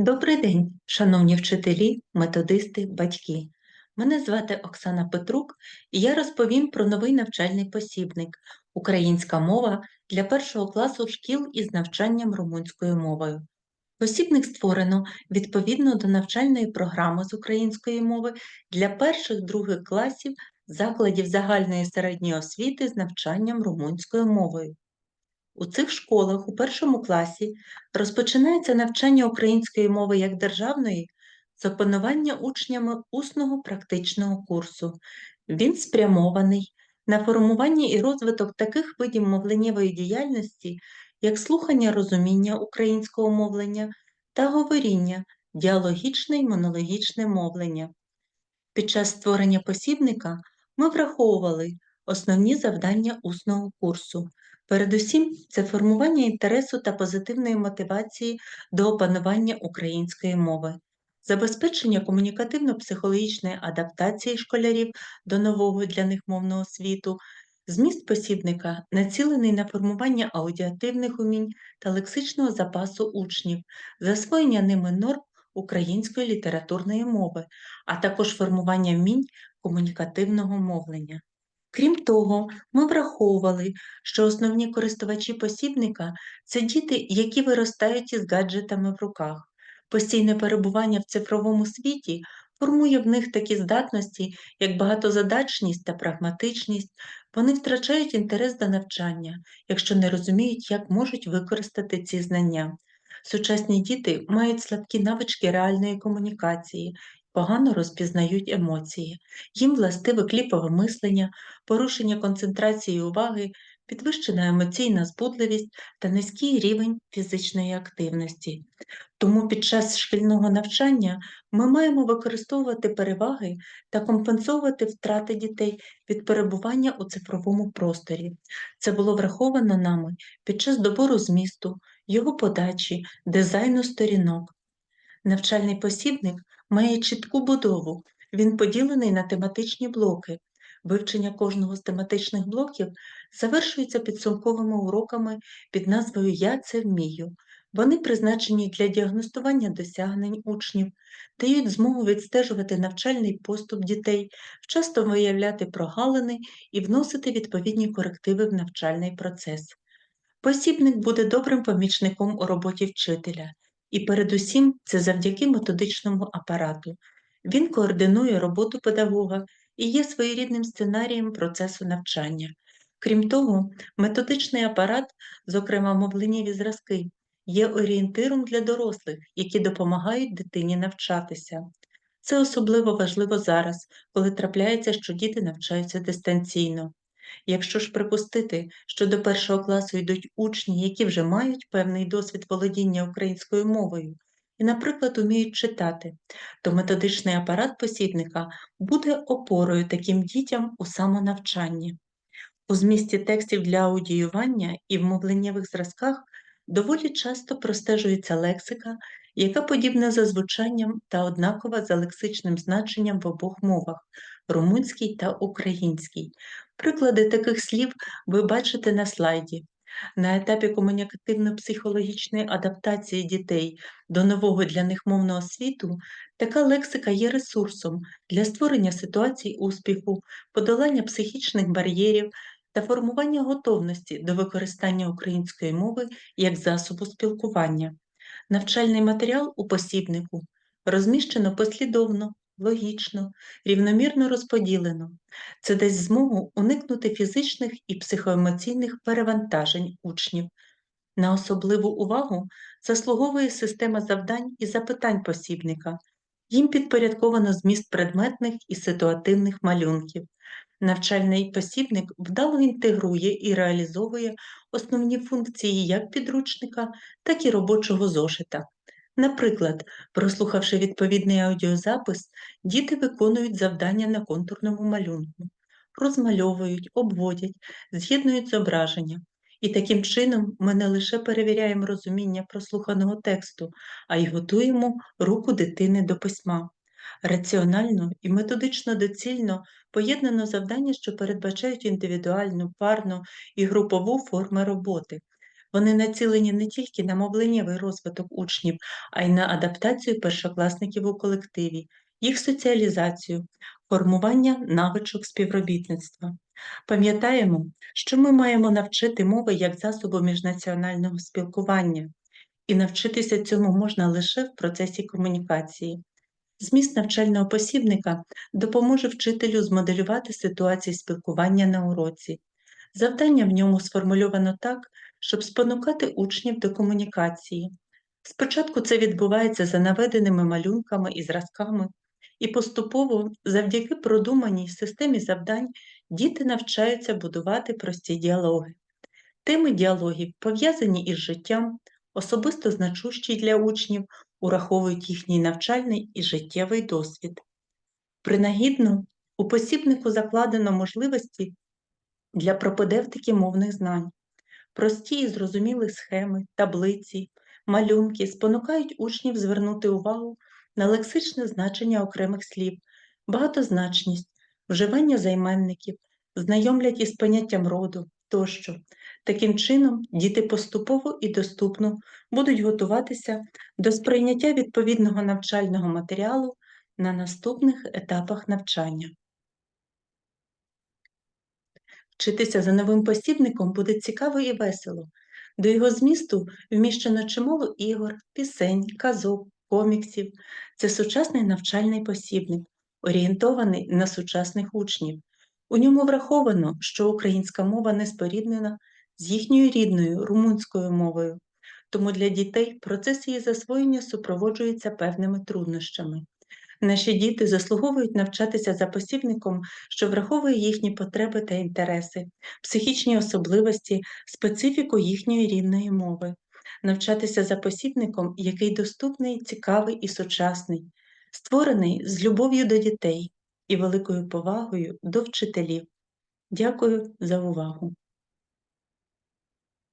Добрий день, шановні вчителі, методисти, батьки. Мене звати Оксана Петрук, і я розповім про новий навчальний посібник Українська мова для першого класу шкіл із навчанням румунською мовою. Посібник створено відповідно до навчальної програми з української мови для перших других класів закладів загальної середньої освіти з навчанням румунською мовою. У цих школах у першому класі розпочинається навчання української мови як державної з опанування учнями усного практичного курсу. Він спрямований на формування і розвиток таких видів мовленнєвої діяльності, як слухання розуміння українського мовлення та говоріння, діалогічне і монологічне мовлення. Під час створення посібника ми враховували основні завдання усного курсу. Передусім, це формування інтересу та позитивної мотивації до опанування української мови, забезпечення комунікативно-психологічної адаптації школярів до нового для них мовного світу, зміст посібника націлений на формування аудіативних умінь та лексичного запасу учнів, засвоєння ними норм української літературної мови, а також формування вмінь комунікативного мовлення. Крім того, ми враховували, що основні користувачі посібника це діти, які виростають із гаджетами в руках. Постійне перебування в цифровому світі формує в них такі здатності, як багатозадачність та прагматичність, вони втрачають інтерес до навчання, якщо не розуміють, як можуть використати ці знання. Сучасні діти мають слабкі навички реальної комунікації, погано розпізнають емоції, їм властиве кліпове мислення, порушення концентрації уваги, підвищена емоційна збудливість та низький рівень фізичної активності. Тому під час шкільного навчання ми маємо використовувати переваги та компенсовувати втрати дітей від перебування у цифровому просторі. Це було враховано нами під час добору змісту, його подачі, дизайну сторінок. Навчальний посібник має чітку будову, він поділений на тематичні блоки. Вивчення кожного з тематичних блоків завершується підсумковими уроками під назвою Я це вмію. Вони призначені для діагностування досягнень учнів, дають змогу відстежувати навчальний поступ дітей, вчасно виявляти прогалини і вносити відповідні корективи в навчальний процес. Посібник буде добрим помічником у роботі вчителя, і передусім це завдяки методичному апарату. Він координує роботу педагога і є своєрідним сценарієм процесу навчання. Крім того, методичний апарат, зокрема мовленнєві зразки, є орієнтиром для дорослих, які допомагають дитині навчатися. Це особливо важливо зараз, коли трапляється, що діти навчаються дистанційно. Якщо ж припустити, що до першого класу йдуть учні, які вже мають певний досвід володіння українською мовою, і, наприклад, уміють читати, то методичний апарат посібника буде опорою таким дітям у самонавчанні. У змісті текстів для аудіювання і в мовленнєвих зразках доволі часто простежується лексика, яка подібна за звучанням та однакова за лексичним значенням в обох мовах румунській та українській. Приклади таких слів ви бачите на слайді. На етапі комунікативно-психологічної адаптації дітей до нового для них мовного світу така лексика є ресурсом для створення ситуацій успіху, подолання психічних бар'єрів та формування готовності до використання української мови як засобу спілкування. Навчальний матеріал у посібнику розміщено послідовно, логічно, рівномірно розподілено. Це дасть змогу уникнути фізичних і психоемоційних перевантажень учнів. На особливу увагу заслуговує система завдань і запитань посібника. Їм підпорядковано зміст предметних і ситуативних малюнків. Навчальний посібник вдало інтегрує і реалізовує основні функції як підручника, так і робочого зошита. Наприклад, прослухавши відповідний аудіозапис, діти виконують завдання на контурному малюнку, розмальовують, обводять, з'єднують зображення. І таким чином ми не лише перевіряємо розуміння прослуханого тексту, а й готуємо руку дитини до письма. Раціонально і методично доцільно поєднано завдання, що передбачають індивідуальну, парну і групову форми роботи. Вони націлені не тільки на мовленнєвий розвиток учнів, а й на адаптацію першокласників у колективі, їх соціалізацію, формування навичок співробітництва. Пам'ятаємо, що ми маємо навчити мови як засобу міжнаціонального спілкування, і навчитися цьому можна лише в процесі комунікації. Зміст навчального посібника допоможе вчителю змоделювати ситуації спілкування на уроці. Завдання в ньому сформульовано так, щоб спонукати учнів до комунікації. Спочатку це відбувається за наведеними малюнками і зразками, і поступово, завдяки продуманій системі завдань, діти навчаються будувати прості діалоги. Теми діалогів пов'язані із життям, особисто значущі для учнів, ураховують їхній навчальний і життєвий досвід. Принагідно, у посібнику закладено можливості для пропедевтики мовних знань. Прості і зрозумілі схеми, таблиці, малюнки спонукають учнів звернути увагу на лексичне значення окремих слів, багатозначність, вживання займенників, знайомлять із поняттям роду тощо. Таким чином, діти поступово і доступно будуть готуватися до сприйняття відповідного навчального матеріалу на наступних етапах навчання. Вчитися за новим посібником буде цікаво і весело. До його змісту вміщено чимало ігор, пісень, казок, коміксів. Це сучасний навчальний посібник, орієнтований на сучасних учнів. У ньому враховано, що українська мова не споріднена з їхньою рідною румунською мовою, тому для дітей процес її засвоєння супроводжується певними труднощами. Наші діти заслуговують навчатися за посібником, що враховує їхні потреби та інтереси, психічні особливості, специфіку їхньої рідної мови, навчатися за посібником, який доступний, цікавий і сучасний, створений з любов'ю до дітей і великою повагою до вчителів. Дякую за увагу!